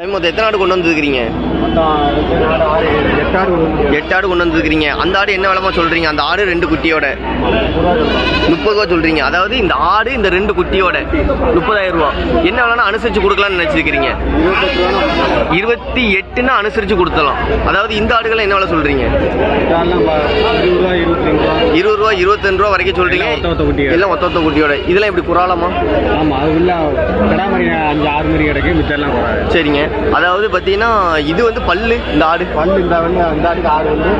மொத்தம் எத்தனை ஆடு கொண்டு வந்துருக்கிறீங்க? எட்டு ஆடு கொண்டு எட்டு வந்துருக்கிறீங்க. அந்த ஆடு என்ன விலமா சொல்றீங்க? அந்த ஆடு ரெண்டு குட்டியோட. முப்பது ரூபா சொல்றீங்க. அதாவது இந்த ஆடு இந்த ரெண்டு குட்டியோட முப்பதாயிரம் ரூபா. என்ன விலைனா அனுசரிச்சு கொடுக்கலாம்னு நினச்சிருக்கிறீங்க? இருபத்தி எட்டுன்னு அனுசரிச்சு கொடுத்தலாம் அதாவது இந்த ஆடுகளை என்ன விலை சொல்றீங்க? ரூபா இருபத்தஞ்சு ரூபா வரைக்கும் சொல்றீங்க? எல்லாம் ஒத்த ஒத்த குட்டிகள். எல்லாம் ஒத்த ஒத்த குட்டியோட. இதெல்லாம் எப்படி குறாலமா? ஆமாம் அது கிடாமரி அஞ்சு ஆறு மணி கிடக்கு மிச்சம்லாம் குறாது சரிங்க. அதாவது பார்த்தீங்கன்னா இது வந்து பல்லு இந்த ஆடு? பல்லு இந்த வண்டி இந்த ஆட்டுக்கு ஆடு வந்து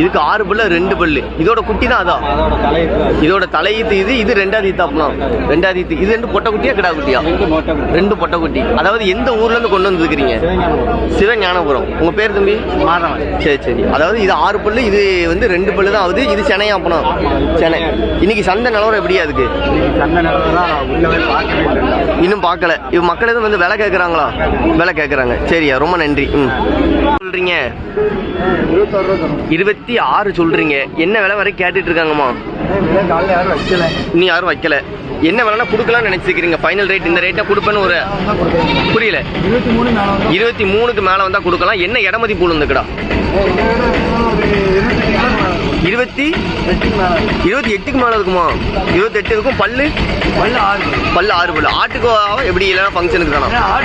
இதுக்கு ஆறு பல்லு ரெண்டு பல்லு. இதோட குட்டி தான் அதான் அதோட தலையத்து இதோட தலையீத்து இது இது ரெண்டாவது ஈத்தாப்பலாம் ரெண்டாவது ஈத்து. இது ரெண்டு பொட்டை குட்டியா கிடா குட்டியா? ரெண்டு பொட்டை குட்டி. அதாவது எந்த ஊர்ல இருந்து கொண்டு வந்துருக்கிறீங்க? சிவஞானபுரம். உங்க பேர் தம்பி? மாதவன். சரி சரி. அதாவது இது ஆறு பல்லு இது வந்து ரெண்டு பல்லு தான் ஆகுது. இது சென்னையாப்பனம் சென்னை. இன்னைக்கு சந்தை நிலவரம் எப்படியா இருக்கு? இன்னைக்கு சந்தை நிலவரம் இன்னும் பார்க்கல. இவ மக்கள் எதுவும் வந்து விலை கேட்குறாங்களா விலை கேட்குறாங்க சரியா ரொம்ப நன்றி. ம். சொல்றீங்க. இருபத்தி ஆறு சொல்றீங்க. என்ன விலை வரை கேட்டுட்டு இருக்காங்கம்மா? யாரும் வைக்கல. இன்னும் யாரும் வைக்கல. என்ன விலைனா கொடுக்கலாம்னு நினைச்சிருக்கீங்க ஃபைனல் ரேட் இந்த ரேட்டை கொடுப்பேன்னு ஒரு புரியல. இருபத்தி மூணுக்கு மேலே வந்தால் கொடுக்கலாம். என்ன இடமதி பூ இருந்துக்கடா? இருபத்தி இருபத்தி எட்டுக்கு மேலே இருக்குமா? இருபத்தி எட்டு இருக்கும். பல்லு? பல்லு ஆறு. பல்லு ஆட்டுக்கு எப்படி? இல்லைன்னா ஃபங்க்ஷனுக்கு தானா?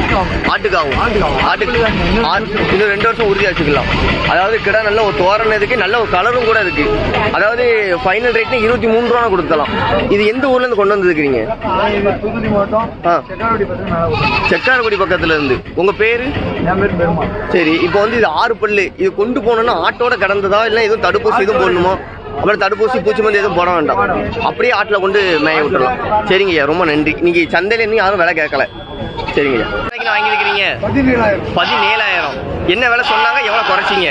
ஆட்டுக்கு ஆகும் ஆட்டுக்கு ஆட்டு- இன்னும் ரெண்டு வருஷம் உறுதியாக வச்சுக்கலாம். அதாவது கிடா நல்ல ஒரு தோரணம் இருக்கு. நல்ல ஒரு கலரும் கூட இருக்கு. அதாவது ஃபைனல் ரேட்னா இருபத்தி மூணு ரூபா கொடுத்தலாம் இது எந்த ஊர்ல இருந்து கொண்டு மேலே செக்காரக்குடி பக்கத்துல இருந்து. உங்க பேரு? சரி இப்போ வந்து இது ஆறு பல்லு. இது கொண்டு போனோம்னா ஆட்டோட கடந்ததா? இல்லை எதுவும் தடுப்பூசி எதுவும் போடணுமா? அப்புறம் தடுப்பூசி பூச்சி மருந்து எதுவும் போட வேண்டாம். அப்படியே ஆட்டில் கொண்டு மேய விட்டுறலாம். சரிங்கய்யா ரொம்ப நன்றி. நீங்க சந்தையில இன்னும் யாரும் விலை கேட்கல. சரிங்கய்யா எவ்வளோக்கு வாங்கியிருக்கிறீங்க? பதினேழாயிரம். என்ன விலை சொன்னாங்க? எவ்வளோ குறைச்சிங்க?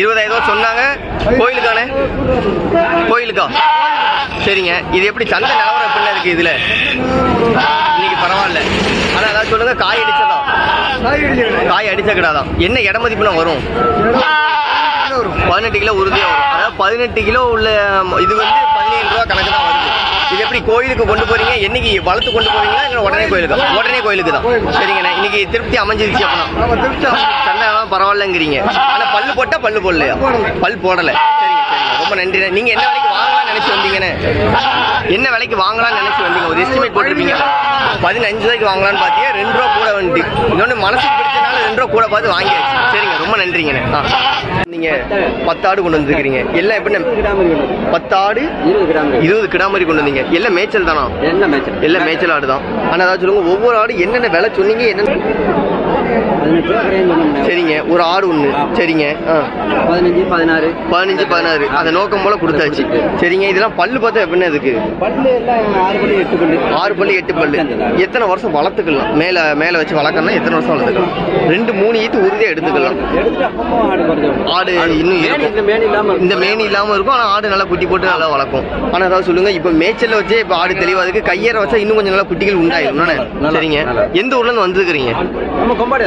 இருபதாயிரம் ரூபா சொன்னாங்க. கோயிலுக்கானே? கோயிலுக்கா? சரிங்க. இது எப்படி சந்தை நிலவரம் எப்படின்னு இருக்கு இதுல? இன்னைக்கு பரவாயில்ல. ஆனா அதாவது சொல்லுங்க காய் அடிச்சதா? காய் அடிச்ச கிடாதான் என்ன இட மதிப்புனா வரும். பதினெட்டு கிலோ உறுதியாக வரும். அதாவது பதினெட்டு கிலோ உள்ள இது வந்து பதினேழு ரூபா கணக்கு தான் வருது. இது எப்படி கோயிலுக்கு கொண்டு போறீங்க? என்னைக்கு வளர்த்து கொண்டு போறீங்களா? இல்லை உடனே கோயிலுக்கு? உடனே கோயிலுக்கு தான். சரிங்கண்ணா. இன்னைக்கு திருப்தி அமைஞ்சிருச்சு அப்படின்னா. சந்தை பரவாயில்லங்கிறீங்க. ஆனா பல்லு போட்டா பல்லு போடலையா? பல் போடல. சரிங்க சரிங்க. ரொம்ப நன்றி நீங்க என்ன விலைக்கு வாங்கலாம்னு நினைச்சு வந்தீங்கன்னு? என்ன விலைக்கு வாங்கலாம்னு நினைச்சு வந்தீங்க? ஒரு எஸ்டிமேட் போட்டிருப்பீங்க. பதினஞ்சு ரூபாய்க்கு வாங்கலாம்னு பார்த்தீங்க ரெண்டு ரூபா கூட வந்து இன்னொன்று மனசுக்கு பிடிச்சனால ரெண்டு ரூபா கூட பார்த்து வாங்கியாச்சு. சரிங்க ரொம்ப நன்றிங்கண்ணே. ஆ. நீங்க பத்து ஆடு கொண்டு வந்துருக்கிறீங்க. எல்லாம் எப்படி பத்து ஆடு இருபது கிராம் இருபது கிடா மாதிரி கொண்டு வந்தீங்க. எல்லாம் மேய்ச்சல் தானா? என்ன மேட்ச் எல்லாம் மேய்ச்சல் ஆடு தான் ஆனால் அதாவது சொல்லுங்க ஒவ்வொரு ஆடு என்னென்ன விலை சொன்னீங்க என்னென்ன பதினெட்டு ரூபா கிரையம் பண்ண சரிங்க ஒரு ஆடு ஒன்று சரிங்க பதினஞ்சு பதினாறு. பதினஞ்சு பதினாறு. அதை நோக்கம் போல கொடுத்தாச்சு. சரிங்க இதெல்லாம் பல்லு பார்த்தா எப்படின்னா இதுக்கு பல்லு ஆறு பல்லு எட்டு பல்லு. ஆறு பல்லு எட்டு பல்லு. எத்தனை வருஷம் வளர்த்துக்கலாம்? மேலே மேலே வச்சு வளர்க்கணும்னா எத்தனை வருஷம் வளர்த்துக்கலாம்? ரெண்டு மூணு ஈத்து உறுதியாக எடுத்துக்கலாம். ஆடு இன்னும் இந்த மேனி இல்லாமல் இருக்கும். ஆனால் ஆடு நல்லா குட்டி போட்டு நல்லா வளர்க்கும். ஆனால் ஏதாவது சொல்லுங்க இப்போ மேய்ச்சல்ல வச்சே இப்போ ஆடு தெளிவாக இருக்கு. கையேற வச்சா இன்னும் கொஞ்சம் நல்லா குட்டிகள்? நல்லா, சரிங்க. எந்த ஊர்ல இருந்து வந்துருக்கிறீங்க? நம்ம கொம்பாடி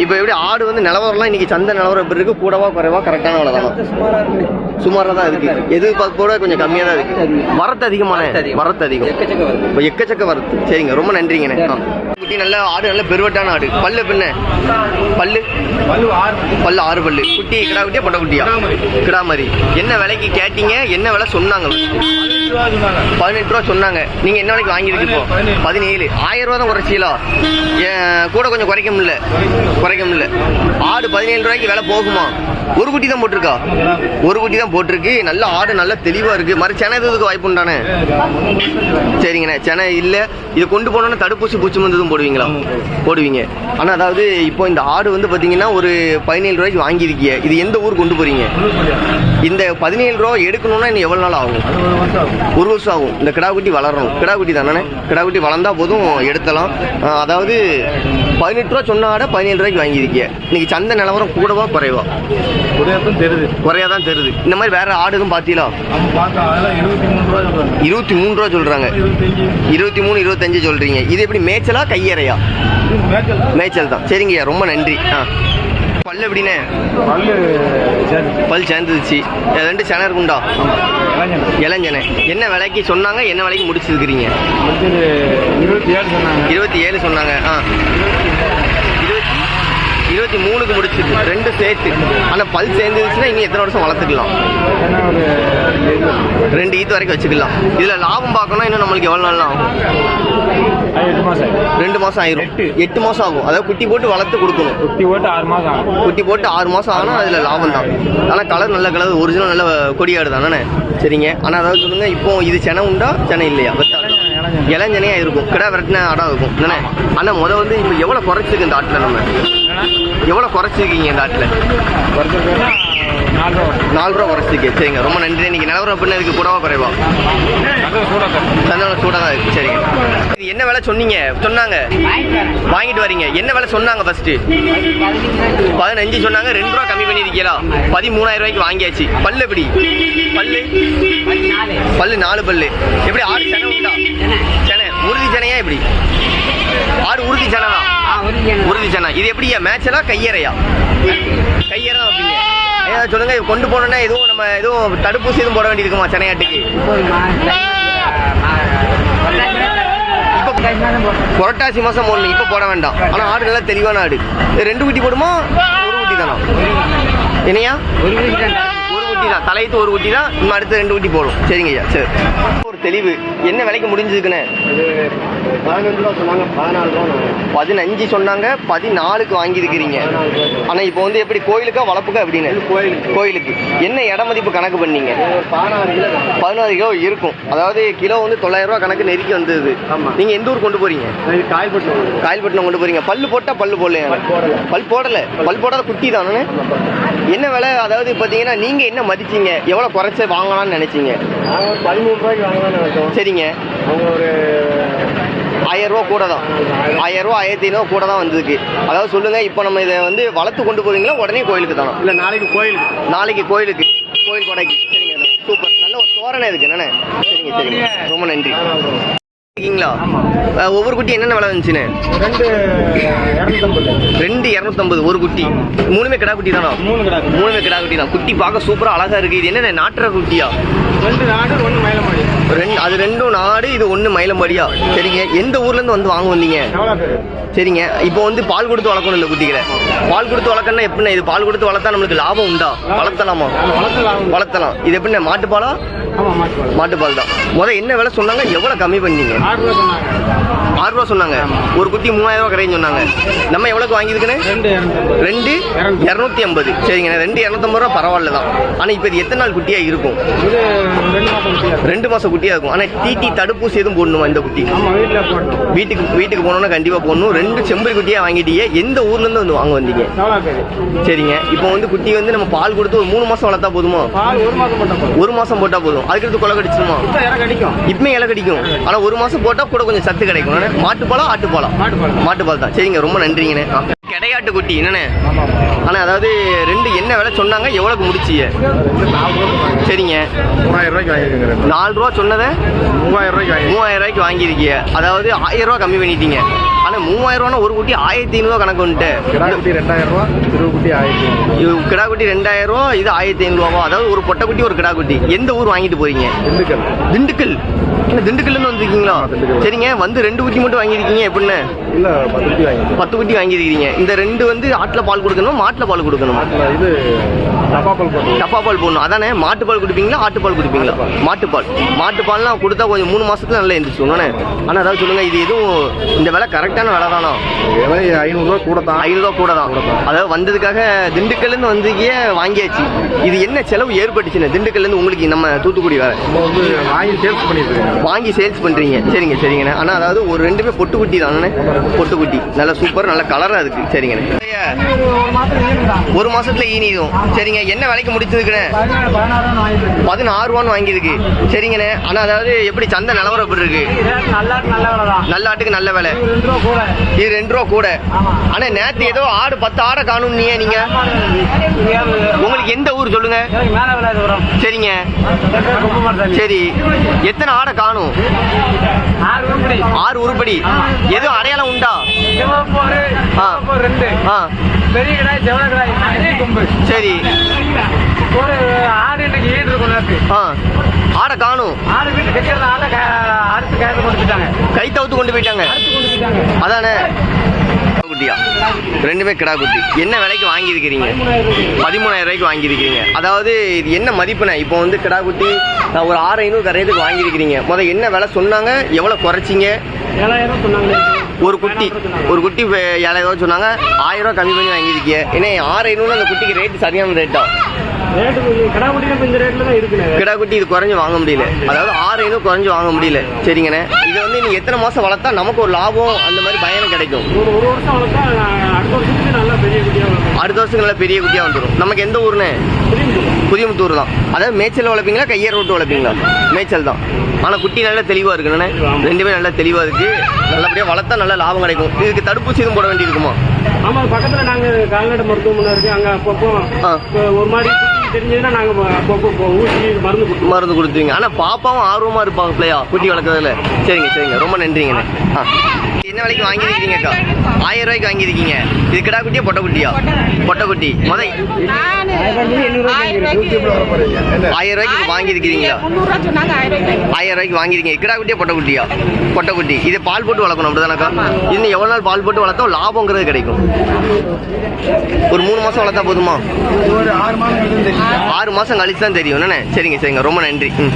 இப்போ எப்படி ஆடு வந்து நிலவரம்லாம் இன்னைக்கு சந்தை நிலவரம் எப்படி இருக்கு? கூடவா குறைவா கரெக்டான விலை தானா சுமாரா இருக்கு. சுமாராக தான் இருக்கு. எதிர்பார்ப்போட கொஞ்சம் கம்மியாக தான் இருக்கு. வரத்து அதிகமான வரத்து அதிகம். இப்போ எக்கச்சக்க வரத்து. சரிங்க ரொம்ப நன்றிங்கண்ணே. குட்டி நல்ல ஆடு நல்ல பெருவட்டான ஆடு. பல்லு பின்ன? பல்லு? பல்லு ஆறு. பல்லு ஆறு பல்லு. குட்டி கிடா குட்டியா பொட்டை குட்டியா? கிடா மாதிரி என்ன விலைக்கு கேட்டீங்க? என்ன விலை சொன்னாங்க பதினெட்டு ரூபா சொன்னாங்க. நீங்க என்ன விலைக்கு வாங்கியிருக்கு இப்போ? பதினேழு ஆயிரம் ரூபா தான் குறைச்சிங்களா? கூட கொஞ்சம் குறைக்க முடியல. குறைக்க முடியல ஆடு பதினேழு ரூபாய்க்கு விலை போகுமா? ஒரு குட்டி தான் போட்டிருக்கா? ஒரு குட்டி தான் போட்டிருக்கு. நல்ல ஆடு நல்ல தெளிவா இருக்கு. மறு சென்னை இதுக்கு வாய்ப்பு உண்டானே? சரிங்கண்ணே. சென்னை இல்ல. இதை கொண்டு போனோன்னா தடுப்பூசி பூச்சி மருந்து போடுவீங்களா? போடுவீங்க. ஆனா அதாவது இப்போ இந்த ஆடு வந்து பாத்தீங்கன்னா ஒரு பதினேழு ரூபாய்க்கு வாங்கியிருக்கீங்க இது எந்த ஊர் கொண்டு போறீங்க? இந்த பதினேழு ரூபா எடுக்கணும்னா இன்னும் எவ்வளவு நாள் ஆகும்? ஒரு வருஷம் ஆகும். இந்த கிடாக்குட்டி வளரணும். கிடாக்குட்டி தானே? கிடாக்குட்டி வளர்ந்தா போதும் எடுத்தலாம். அதாவது பதினெட்டு ரூபா சொன்ன ஆடை பதினேழு ரூபாய்க்கு வாங்கியிருக்கீங்க இன்னைக்கு சந்தை நிலவரம் கூடவா குறைவா? குறையத்தும் தெரியுது. குறையா தான் தெரியுது. இந்த மாதிரி வேற ஆடுக்கும் பார்த்தீங்களா? இருபத்தி மூணு ரூபா சொல்றாங்க. இருபத்தி மூணு இருபத்தஞ்சு சொல்றீங்க. இது எப்படி மேய்ச்சலா கையறையா? மேய்ச்சல் தான். சரிங்கய்யா ரொம்ப நன்றி. ஆ. பல்லு எப்படிண்ணே? பல் சேர்ந்துருச்சு ரெண்டு சென இருக்குண்டா? இளைஞன் இளஞ்சனை. என்ன விலைக்கு சொன்னாங்க என்ன விலைக்கு முடிச்சிருக்கிறீங்க? இருபத்தி ஏழு சொன்னாங்க ஆ இருபத்தி இருபத்தி மூணுக்கு ரெண்டு சேர்த்து. ஆனால் பல் சேர்ந்துருச்சுன்னா இனி எத்தனை வருஷம் வளர்த்துக்கலாம்? ரெண்டு ஈத்து வரைக்கும் வச்சுக்கலாம். இதில் லாபம் பார்க்கணும் இன்னும் நம்மளுக்கு எவ்வளோ நாள் ஆகும்? ரெண்டு மாதம் ஆயிரும். எட்டு. மாதம் ஆகும். அதாவது குட்டி போட்டு வளர்த்து கொடுக்கணும். குட்டி போட்டு ஆறு மாதம் ஆகும். குட்டி போட்டு ஆறு மாதம் ஆனால் அதில் லாபம் தான். ஆனால் கலர் நல்ல கலர் ஒரிஜினல் நல்ல கொடியாடு தானே? சரிங்க. ஆனால் அதாவது சொல்லுங்க இப்போ இது செனை உண்டா செனை இல்லையா? இளஞ்சனையாக இருக்கும். கிடா விரட்டின ஆடாக இருக்கும். ஆனால் முத வந்து இப்போ எவ்வளோ குறைச்சிருக்கு இந்த ஆட்டில் நம்ம? எவ்வளோ குறைச்சிருக்கீங்க இந்த ஆட்டில்? நாலு ரூபா. குறைச்சிருக்கு சரிங்க ரொம்ப நன்றி இன்னைக்கு நிலவரம் பின்ன இதுக்கு கூடவா குறைவா? சந்தனம் சூடாக தான் இருக்கு. சரிங்க. இது என்ன விலை சொன்னீங்க? சொன்னாங்க. வாங்கிட்டு வரீங்க. என்ன விலை சொன்னாங்க ஃபர்ஸ்ட் பதினஞ்சு சொன்னாங்க ரெண்டு ரூபா கம்மி பண்ணிருக்கீங்களா? பதிமூணாயிரம் ரூபாய்க்கு வாங்கியாச்சு. பல்லு எப்படி? பல்லு? பல்லு நாலு பல்லு. எப்படி ஆடு செனை உண்டா? செனை. உறுதி செனையா எப்படி? ஆடு உறுதி செனை தான் உறுதி செனை இது எப்படியா மேட்சலா கையறையா? கையறை தான் வைப்பீங்க சொல்லுங்க. இது கொண்டு போனோம்னா எதுவும் நம்ம எதுவும் தடுப்பூசி எதுவும் போட வேண்டியிருக்குமா செனையாட்டுக்கு இப்போ புரட்டாசி மாசம் போடணும் இப்போ போட வேண்டாம். ஆனா ஆடு நல்லா தெளிவான ஆடு. இது ரெண்டு குட்டி போடுமா? ஒரு குட்டி தானா? என்னையா ஒரு குட்டி தான். தலையத்து ஒரு குட்டி தான். இன்னும் அடுத்து ரெண்டு குட்டி போடும். சரிங்க ஐயா சரி. ஒரு தெளிவு. என்ன விலைக்கு முடிஞ்சதுக்குண்ணே பதினஞ்சு ரூபா சொன்னாங்க பதினாலு ரூபா பதினஞ்சு சொன்னாங்க பதினாலுக்கு வாங்கியிருக்கிறீங்க. ஆனா இப்போ வந்து எப்படி கோயிலுக்கா வளர்ப்புக்கா எப்படின்னு? கோயிலுக்கு. கோயிலுக்கு. என்ன இட மதிப்பு கணக்கு பண்ணீங்க? பதினாறு கிலோ. இருக்கும். அதாவது கிலோ வந்து தொள்ளாயிரம் ரூபா கணக்கு நெருக்கி வந்தது. ஆமா. நீங்க எந்த ஊர் கொண்டு போறீங்க? காய்பட்டு காயல்பட்டினம் கொண்டு போறீங்க. பல்லு போட்டா பல்லு போடல. பல் போடல. பல் போடாத குட்டி தானே? என்ன விலை? அதாவது பாத்தீங்கன்னா நீங்க என்ன மதிச்சீங்க? எவ்வளவு குறைச்சு வாங்கலாம்னு நினைச்சீங்க? நாங்கள் பதிமூணு ரூபாய்க்கு வாங்கலாம்னு நினைச்சோம். சரிங்க. அவங்க ஒரு ஆயிரம் ரூபா கூட தான். ஆயிரம் ரூபா ஆயிரத்தி ஐநூறு கூட தான் வந்திருக்கு அதாவது சொல்லுங்க இப்போ நம்ம இதை வந்து வளர்த்து கொண்டு போவீங்களா உடனே கோயிலுக்கு தானே? இல்லை நாளைக்கு கோயிலுக்கு. நாளைக்கு கோயிலுக்கு. கோயில் கொடைக்கு. சரிங்க. சூப்பர். நல்ல ஒரு தோரணை இருக்கு என்னண்ணே? சரிங்க சரிங்க. ரொம்ப நன்றி. இருக்கீங்களா? ஒவ்வொரு குட்டி என்னென்ன விலை வந்துச்சுண்ணே? ரெண்டு இரநூத்தம்பது. ஒரு குட்டி. மூணுமே கிடா குட்டி தானா? மூணுமே கிடா குட்டி தான். குட்டி பார்க்க சூப்பரா அழகா இருக்கு. இது என்ன நாட்டுற குட்டியா? ரெண்டு நாடு ஒன்று மயிலமாடி ரெண்டு அது ரெண்டும் நாடு இது ஒண்ணு மயிலம்படியா? சரிங்க. எந்த ஊர்ல இருந்து வந்து வாங்க வந்தீங்க? எவ்வளோ சரிங்க. இப்போ வந்து பால் கொடுத்து வளர்க்கணும் இந்த குட்டிகளை பால் கொடுத்து வளர்க்கணும்னா எப்படின்னா இது? பால் கொடுத்து வளர்த்தா நம்மளுக்கு லாபம் உண்டா? வளர்த்தலாமா? வளர்த்தலாம் இது எப்படின்னா மாட்டுப்பாலா? மாட்டுப்பால். தான். முத என்ன விலை சொன்னாங்க? எவ்வளவு கம்மி பண்ணீங்க? ஆறு ரூபா சொன்னாங்க. ஒரு குட்டி மூவாயிரம் ரூபா கிடையாது சொன்னாங்க. நம்ம எவ்வளவுக்கு வாங்கியிருக்கேன்னு? ரெண்டு இரநூத்தி ஐம்பது. சரிங்க ரெண்டு இரநூத்தம்பது ரூபா பரவாயில்ல தான். ஆனால் இப்போ இது எத்தனை நாள் குட்டியா இருக்கும்? ரெண்டு மாதம் குட்டியா ரெண்டு மாசம் குட்டியா இருக்கும் ஆனால் டிடி தடுப்பூசி எதுவும் போடணுமா இந்த குட்டி? வீட்டுக்கு வீட்டுக்கு போனோம்னா கண்டிப்பா போடணும். ரெண்டு செம்பரி குட்டியா வாங்கிட்டீங்க எந்த ஊர்ல இருந்து வந்து வாங்க வந்தீங்க? சரிங்க. இப்போ வந்து குட்டி வந்து நம்ம பால் கொடுத்து ஒரு மூணு மாசம் வளர்த்தா போதுமா? ஒரு மாதம் போட்டால் போதும். ஒரு மாசம் போட்டா போதும். அதுக்கடுத்து கொலை கடிச்சிருமா? இப்போ இறக்க அடிக்கும் இப்பமே இலை கடிக்கும். ஆனா ஒரு மாசம் போட்டா கூட கொஞ்சம் சத்து கிடைக்கும். என்னண்ணே? மாட்டுப்பாலா ஆட்டுப்பாலா? மாட்டுப்பால். மாட்டுப்பால் தான். சரிங்க ரொம்ப நன்றிங்கண்ணே. கிடையாட்டு குட்டி என்னண்ணே? ஆமாம் ஆனா அதாவது ரெண்டு என்ன விலை சொன்னாங்க எவ்வளவுக்கு முடிச்சிய ரூபா சரிங்க மூவாயிரம் ரூபாய்க்கு நாலு ரூபா சொன்னதை மூவாயிரம் ரூபாய்க்கு வாங்கி மூவாயிரம் ரூபாய்க்கு வாங்கியிருக்கீங்க அதாவது ஆயிரம் ரூபா கம்மி பண்ணிட்டீங்க. ஆனா மூவாயிரம் ரூபானா ஒரு குட்டி ஆயிரத்தி ஐநூறுவா கணக்கு வந்துட்டு. கிடா குட்டி ரெண்டாயிரம் ரூபா சிறு குட்டி ஆயிரத்தி கிடா குட்டி ரெண்டாயிரம் ரூபா இது ஆயிரத்தி ஐநூறுவா அதாவது ஒரு பொட்டை குட்டி ஒரு கிடா குட்டி. எந்த ஊர் வாங்கிட்டு போறீங்க? திண்டுக்கல். திண்டுக்கல். இருந்து வந்திருக்கீங்களா. சரிங்க வந்து ரெண்டு குட்டி மட்டும் வாங்கியிருக்கீங்க எப்படின்னு? இல்லை பத்து குட்டி வாங்கி பத்து குட்டி வாங்கியிருக்கீங்க இந்த ரெண்டு வந்து ஆட்டுல பால் கொடுக்கணும்? மாட்டுல பால் கொடுக்கணும்? இது டப்பாப்பல் போட்டு டப்பா பால் போடணும். அதானே? மாட்டு பால் குடிப்பீங்களா? ஆட்டுப்பால் குடிப்பீங்களா? மாட்டுப்பால். மாட்டுப்பால்லாம் கொடுத்தா கொஞ்சம் மூணு மாசத்துல நல்லா எழுந்திரிச்சு உடனே ஆனா அதாவது சொல்லுங்க. இது எதுவும் இந்த விலை கரெக்டான விலை தானா? ஐநூறுரூவா கூட தான் ஐநூறுரூவா கூட தான் அதாவது வந்ததுக்காக திண்டுக்கல்ல இருந்து வந்ததுக்கே வாங்கியாச்சு. இது என்ன செலவு ஏற்பட்டுச்சுன்னு? திண்டுக்கல்ல இருந்து உங்களுக்கு நம்ம தூத்துக்குடி வேற. வந்து வாங்கி சேல்ஸ் பண்ணிட்டு வாங்கி சேல்ஸ் பண்றீங்க. சரிங்க சரிங்கண்ணே. ஆனா அதாவது ஒரு ரெண்டுமே பொட்டுக்குட்டி தானே பொட்டுக்குட்டி. நல்ல சூப்பர் நல்ல கலரா இருக்கு. சரிங்கண்ணே. ஒரு மாசத்துல ஈனிடும் சரிங்க என்ன விலைக்கு முடிச்சதுக்குண்ணே பதினாறு ரூபான்னு வாங்கியிருக்கு. சரிங்கண்ணே. ஆனால் அதாவது எப்படி சந்தை நிலவரம் எப்படி இருக்கு? நல்லாட்டுக்கு நல்ல விலை. ஆட்டுக்கு நல்ல விலை இது ரெண்டு ரூபா கூட. ஆனால் நேற்று ஏதோ ஆடு பத்து ஆடை காணும் நீங்க. உங்களுக்கு எந்த ஊர் சொல்லுங்க? சரிங்க. சரி. எத்தனை ஆடை காணும்? ஆறு உருப்படி. எதுவும் அடையாளம் உண்டா? ரெண்டு. பெரிய கடாய் செவல கடாய் கொம்பு. சரி. ஒரு ஆடு இன்னைக்கு ஈடு இருக்கும் நேரத்து ஆ. ஆடை காணும். ஆடு வீட்டு க- அறுத்து கொடுத்துட்டாங்க கை தவுத்து கொண்டு போயிட்டாங்க. அதானே? குட்டியா ரெண்டுமே கிடா குட்டி என்ன விலைக்கு வாங்கியிருக்கிறீங்க? பதிமூணாயிரம் ரூபாய்க்கு வாங்கியிருக்கிறீங்க. அதாவது இது என்ன மதிப்புண்ணே? இப்போ வந்து கிடா குட்டி நான் ஒரு ஆறு ஐநூறு கரையதுக்கு வாங்கியிருக்கிறீங்க. முத என்ன விலை சொன்னாங்க? எவ்வளோ குறைச்சிங்க? ஏழாயிரம் சொன்னாங்க. ஒரு குட்டி ஒரு குட்டி ரூபா சொன்னாங்க ஆயிரம் ரூபா கம்மி பண்ணி வாங்கியிருக்கீங்க ஏன்னா ஆறு ஐநூறு அந்த குட்டிக்கு ரேட்டு சரியான ரேட்டா கடா குட்டி இது குறைஞ்சு வாங்க முடியல. அதாவது ஆறு ஐநூறு குறைஞ்சு வாங்க முடியல. சரிங்கண்ணே. இதை வந்து நீங்க எத்தனை மாசம் வளர்த்தா நமக்கு ஒரு லாபம் அந்த மாதிரி பயணம் கிடைக்கும். அடுத்த வருஷத்துக்கு நல்லா பெரிய குட்டியா வந்துடும் நமக்கு எந்த ஊர்னே புதியமுத்தூர் தான். அதாவது மேய்ச்சல் வளர்ப்பீங்களா கையர் விட்டு வளர்ப்பீங்களா? மேய்ச்சல் தான். ஆனா குட்டி நல்லா தெளிவா இருக்குண்ணே ரெண்டுமே நல்லா தெளிவா இருக்கு. நல்லபடியா வளர்த்தா நல்ல லாபம் கிடைக்கும். இதுக்கு தடுப்பூசி எதுவும் போட வேண்டியிருக்குமா ஆமாம் பக்கத்தில் நாங்கள் கால்நடை மருத்துவமனை இருக்குது அங்கே அப்பப்போ ஒரு மாதிரி தெரிஞ்சதுன்னா நாங்கள் அப்பப்போ ஊசி மருந்து கொடுப்போம் மருந்து கொடுத்துருவீங்க. ஆனா பாப்பாவும் ஆர்வமா இருப்பாங்க பிள்ளையா குட்டி வளர்க்கறதுல. சரிங்க சரிங்க. ரொம்ப நன்றிங்கண்ணே. ஆ. என்ன விலைக்கு வாங்கியிருக்கீங்கக்கா ஆயிரம் ரூபாய்க்கு வாங்கியிருக்கீங்க. இது கிடா குட்டியா பொட்டை குட்டியா? பொட்டை குட்டி. முத ஆயிரம் ரூபாய்க்கு வாங்கியிருக்கிறீங்களா? ஆயிரம் ரூபாய்க்கு வாங்கியிருக்கீங்க. கிடா குட்டியா பொட்டை குட்டியா? பொட்டை குட்டி. இது பால் போட்டு வளர்க்கணும் அப்படிதானக்கா? இன்னும் எவ்வளவு நாள் பால் போட்டு வளர்த்தா லாபங்கிறது கிடைக்கும். ஒரு மூணு மாசம் வளர்த்தா போதுமா? ஆறு மாசம் கழிச்சு தான் தெரியும். என்னண்ணே? சரிங்க சரிங்க. ரொம்ப நன்றி. ம்.